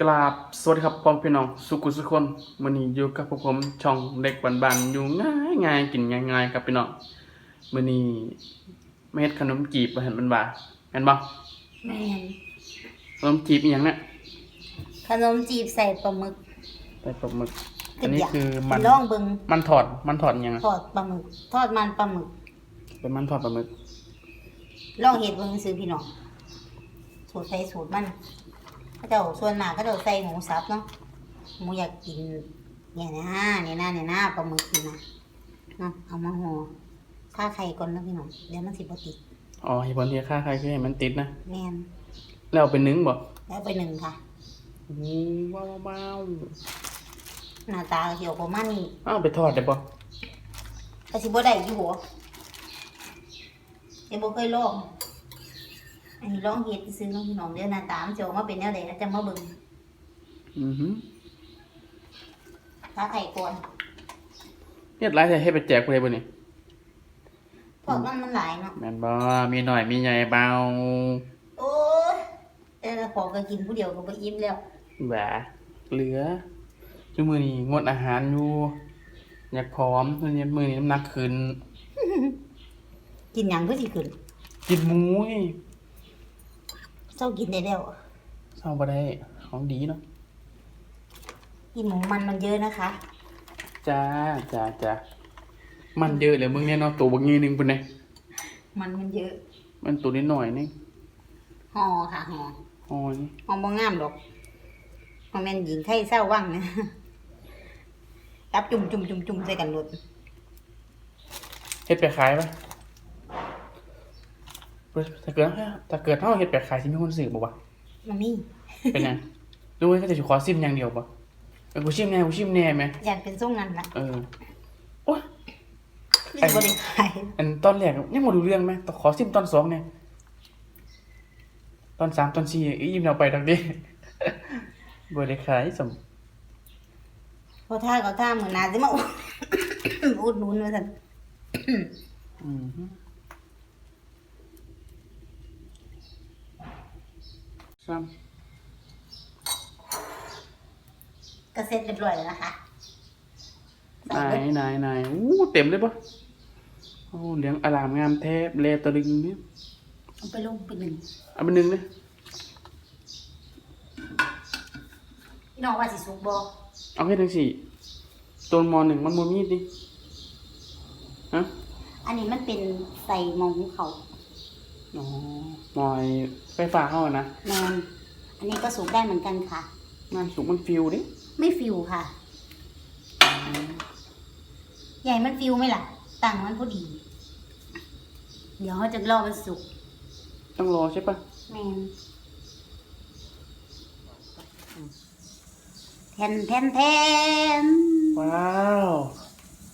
กราบสวัสดีครับพ่อพี่น้องสุขุสุขคนวันนี้อยู่กับพวกผมช่องเด็กบันๆอยู่ง่ายง่ายๆกินง่ายๆครับพี่น้องวันนี้ไม่เฮ็ดขนมจีบมาเห็นมันบ่าเห็นบ่แม่นขนมจีบอหย่างเนี้ยขนมจีบใส่ปลาหมึกใส่ปลาหมึก อันนี้อยากคือมันลองเบิ่งมันถอดมันถอดอหย่างอะทอดปลาหมึก ทอดมันปลาหมึกเป็นมันถอดปลาหมึกลองเห็ดเบิ่งซื้อพี่น้องสูตรใส่สูตรมัน เขาเจ้าส่วนมากเขาเจ้าใส่หมูสับเนาะหมูอยากกินเนี่ยนะเนี่ยนะเนี่ยนะปลาหมึกนี่นะเนาะเอามาห่อข้าไข่ก่อนนะพี่น้องเดี๋ยวมันสิบ่ติดอ๋อเหตุผลที่ค่าใครคือให้มันติดนะแม่นแล้วเอาไป็นนึ่งบ่แล้วไปหนึ่งค่ะโอ้ว้าวว้าวหน้าตาเขียวประมาณนี้อ้าวไปทอดได้บ่ก็สิบ่ได้อยู่หัวยังบ่เคยลอง อันนี้ลองเฮ็ดซื้อน้องพี่น้องเดี๋ยวหน้าตามันจะออกมาเป็นแนวใดแล้วจะมาเบิ่งอือหือถ้าไข่ก่อนเฮ็ดหลายแต่ให้ไปแจกผู้ใดบ่นี่เพราะมันมันหลายเนาะแม่นบ่มีหน่อยมีใหญ่เบาโอ้ยแต่ละของก็กินผู้เดียวก็บ่อิ่มแล้วแหวเหลือจุมือนี้งดอาหารอยู่อยากพร้อมมื้อนี้มือนี้น้ำหนักขึ้น กินหยังก็สิขึ้น กินหมูไง เจ้ากินได้แล้วเศร้าบ่ได้ของดีเนาะกินหมูมันมันเยอะนะคะ จ้าจ้าจ้ามันเยอะเลยมึงเนี่ยเนาะตัวบักงี้หนึงพุ่นน่ะมันมันเยอะมันตัวนิดหน่อยนี่ห่อค่ะห่ออ๋อนี่ห่อบ่งามดอกบ่แม่นหญิงไทยเศร้าว่างนะจับจุ่มจุ่มจุ่มจุ่มใส่กันหมดเฮ็ดไปขายปะ ถ้าเกิดถ้าเกิดเฮาเฮ็ดไปขายสิมีคนซื้อบ่วะมันมีเป็นไงรู้ว่าเขาจะขอซิมอย่างเดียวบ่เออกูชิมแน่กูชิมแน่ไหมอยากเป็นทรงนั้นล่ะเออโอ้ยไม่สิบ่ได้ขายอันตอนแรกยังมาดูเรื่องไหมต่อขอซิมตอนสองเนี่ยตอนสามตอนสี่อียิ้มเอาไปดักดิบริขายสมเพราะถ้าเขาถ้าเหมือนนาสิมาอุดอุดหนุนว่าซั่น อืมฮึ ซ้ก็เสร็จเรียบร้อยแล้วนะคะำนายนายนายอู้เต็มเลยปะโอ้เหลืองอลามงามแทบเลตะลึงเนี่ยเอาไปลงไปหนึ่งเอาไปหนึ่งเลยพี่น้องว่าสิสุกบ่เอาให้ทั้งสี่ตัวมอหนึ่งมันโมมีดดิฮะอันนี้มันเป็นใส่หมองหุงเขาว อ๋อมอยไฟฟ้าเข้าอะนะแมนอันนี้ก็สุกได้เหมือนกันค่ะน้ำสุกมันฟิวดิไม่ฟิวค่ะ ใหญ่มันฟิวไหมล่ะ ต่างมันพอดี เดี๋ยวเขาจะรอมันสุกต้องรอใช่ปะแมนแทนแทนแทนว้าว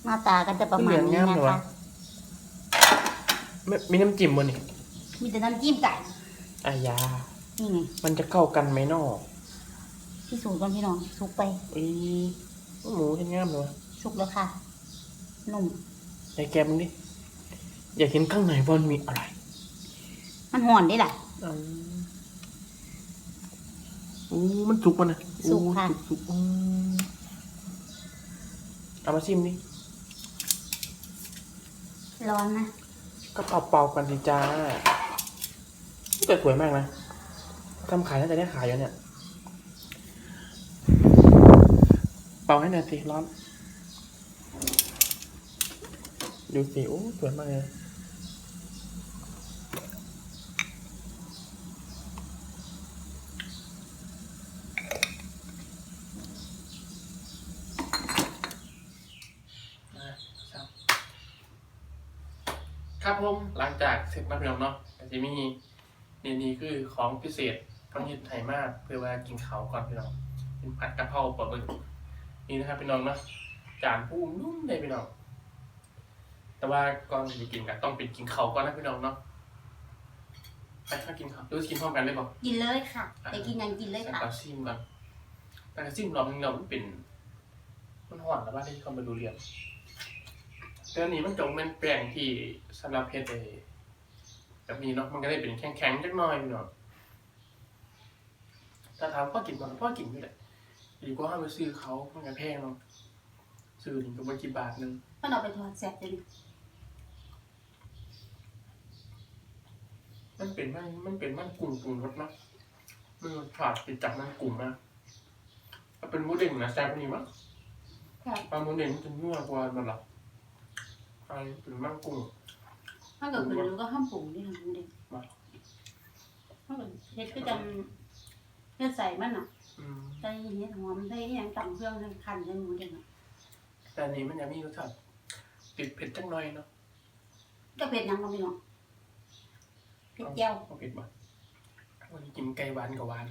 หน้าตากันจะประมาณนี้เหลืองงามนะเลยวะคะ ไม่มีน้ำจิ้มบนนี่ มีแต่น้ำจิ้มไก่อายา นี่ไงมันจะเข้ากันไหมนอพี่สูตรก่อนพี่น้องสุกไปอีหมูเห็นงามเลยวะสุกแล้วค่ะนุ่มไอ้แกมึงดิอยากเห็นข้างในว่ามันมีอะไร มันห่อนได้แหละอืมอู้มันสุกมันนะสุกค่ะอู้สุกๆอืมเอามาชิมดิร้อนนะก็เป่าเป่าๆกันสิจ้า แต่สวยมากนะทำขายน่าจะได้ขายอยู่เนี่ย เป่าให้หน่อยสิร้อน ดูสิโอ้สวยมากเลยครับผมหลังจากเสร็จมาพี่น้องเนาะจะมี นี่นี่คือของพิเศษต้องยินไทยมากเพื่อว่ากินเขาวก่อนพี่น้องเป็นผัดกะเพราปลาหมึกนี่นะครับพี่น้องเนาะจานผู้นุ่มเลยพี่น้องแต่ว่าก่อนจะกินกันต้องเป็นกินเขาวก่อนนะพี่น้องเนาะไปถ้ากินเขาวหรือกินพร้อมกันเลยป่ะกินเลยค่ะไปกินยังกินเลยแต่ค่ะก็ซิมก่อนแต่ก็ซิมรอบนึงเรามันเป็นมันห่อนแล้วว่าที่เขามาดูเรียนแต่อันนี้มันจงเป็นแปลงที่สำหรับเพชรเลย แบบนี้เนาะมันก็ได้เป็นแข็งๆจักหน่อยพี่น้องถ้าถามพ่อกินมันพ่อกินไม่ได้ดีกว่าให้ไปซื้อเขามันก็แพงเนาะซื้อถึงกับวันกี่บาทหนึงถ้าเราไปทอดแซ่บจะดิมันเป็นมันมันเป็นมันกลุ่มกลุ่มรสเนาะมันรสชาติติดจากมันกลุ่มมากถ้าเป็นหมูเด้งนะแซ่บกว่านี่มั้งครับปลาหมูเด้งมันจะนัวกว่ามันหรอไอ้เป็นมันกุ้ง ถ้าเกิดเป็นเราก็ห้ามปรุงที่ทำนี่เด็มาถ้าเกิดเฮ็ดก็จะเฮ็ดใส่มันอะอืมใส่เฮ็ดหอมใส่อหยังต่ำเครื่องทั้งคันใส่หมูเด็กอะแต่อันนี้มันยังมีรสชาติติดเผ็ดจังหน่อยเนาะก็เผ็ดหยังก็ไม่รู้เผ็ดเจียวเอาเผ็ดบ่วันนี้กินไก่หวานกับหวาน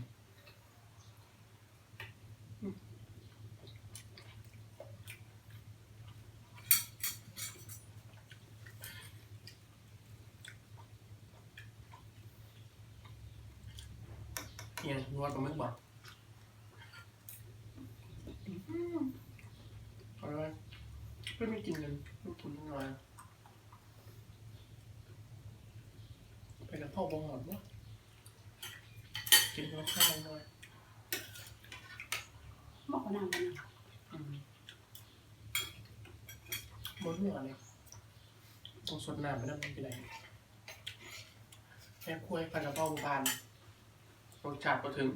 เนี่ยนวดปลาหมึกบ่เอาเลยไม่มีกินกันไม่กินนิดหน่อยไปกับพ่อบงหอดวะกินกับข้าวหน่อยหมอกกระน้ำมันน่ะอืมบนหัวเลยต้องสดน้ำไปน้ำมันไปไหนแค่คุยพันกับพ่อบาน รสชาติก็ถึง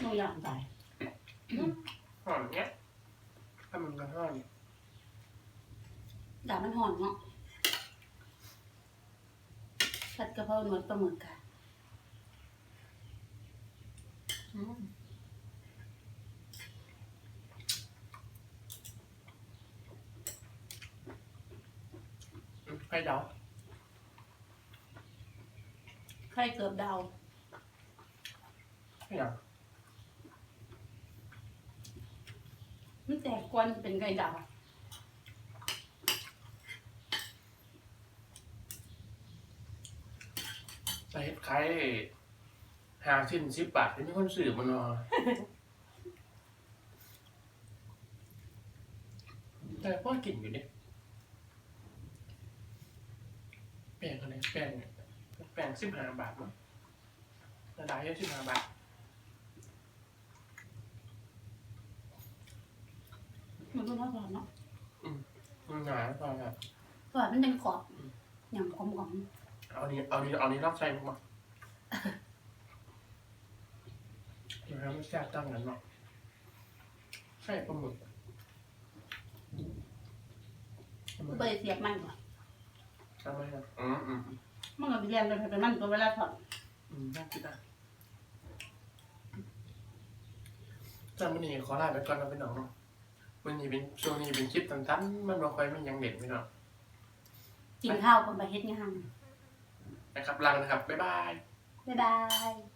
หนูอยากตายห่อนเนี้ยถ้ามันก็ห่อนด่ามันห่อนเนาะผัดกะเพราหนวดปลาหมึกค่ะอืมไข่ดา วไข่เกือบดาวไข่ดาวมันแตกกวนเป็นไข่ดาวใส่ไข่หาชิ้นสิบบาทที่มีคนซื้อมันเนาะแต่พ่อกินอยู่เนี่ยแป้งอะไรแป้งเนี่ย แป้งสิบห้าบาทมั้งระดับเยอะสิบห้าบาทมันก็น่าทานเนาะมันหนาพอครับทอดมันเป็นกรอบอย่างกลมเอานี้เอานี้เอานี้รอบใส่มาเดี๋ยวเราไม่แซ่บตั้งนั้นเนาะใส่ปลาหมึกๆก็ไปเสียบมันก่อนใช่ไหมครับอืมอืม มันก็ไปเรียนกันเป็นมันตัวเวลาทอดอืมน่ากินอะจำมันนี่ขอลาไปก่อนนะพี่น้องเนาะมันนี่เป็นช่วงนี้เป็นคลิปตันๆมันบ่ค่อยมันยังเด็ดพี่น้องกินข้าวก่อนไปเฮ็ดงานนะครับลังนะครับบ๊ายบาย บ๊ายบาย